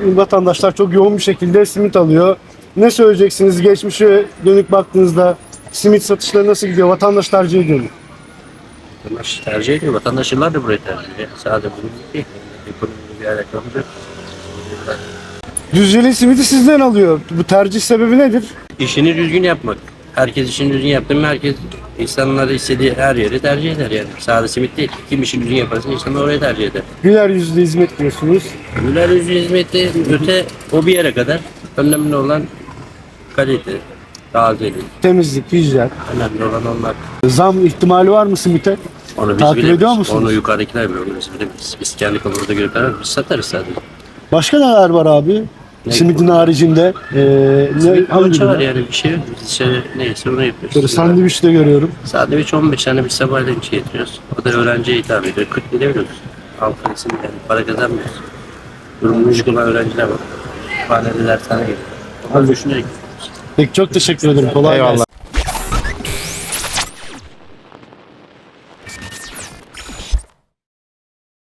Vatandaşlar çok yoğun bir şekilde simit alıyor. Ne söyleyeceksiniz geçmişe dönük baktığınızda simit satışları nasıl gidiyor? Vatandaş tercih ediyor mu? Vatandaş tercih ediyor. Vatandaş yıllardır burayı tercih ediyor. Sadece bunun değil. Ekonomiyle bir alakamız yok. Düzceli simidi sizden alıyor. Bu tercih sebebi nedir? İşini düzgün yapmak. Herkes işini düzgün yaptı mı herkes insanlar istediği her yeri tercih eder yani. Sadece simit değil. Kim işini düzgün yaparsa insanlar orayı tercih eder. Güler yüzlü hizmet diyorsunuz. Güler yüzlü hizmeti öte o bir yere kadar önemli olan kalite, tazelik, Temizlik, hijyen. önemli olan onlar. Zam ihtimali var mı simite? Onu biz Takip bilemeyiz. ediyor musunuz? Onu yukarıdakiler biliyor. Onu biz bilemeyiz. Biz kendi kafamıza göre karar biz satarız sadece. Başka neler var abi? Simidin haricinde. Ee, ne, hangi poğaça var yani bir şey yok. Biz işte neyse onu yapıyoruz. Böyle sandviç de görüyorum. Sandviç 15 tane bir sabahleyin şey getiriyoruz. O da öğrenciye hitap ediyor. 40 lira veriyoruz. Halk arasında yani para kazanmıyoruz. Durumu düşük olan öğrenciler var. Kütüphanede dershane geliyor. Onlar düşünerek Peki çok teşekkür ederim. Kolay Eyvallah. gelsin.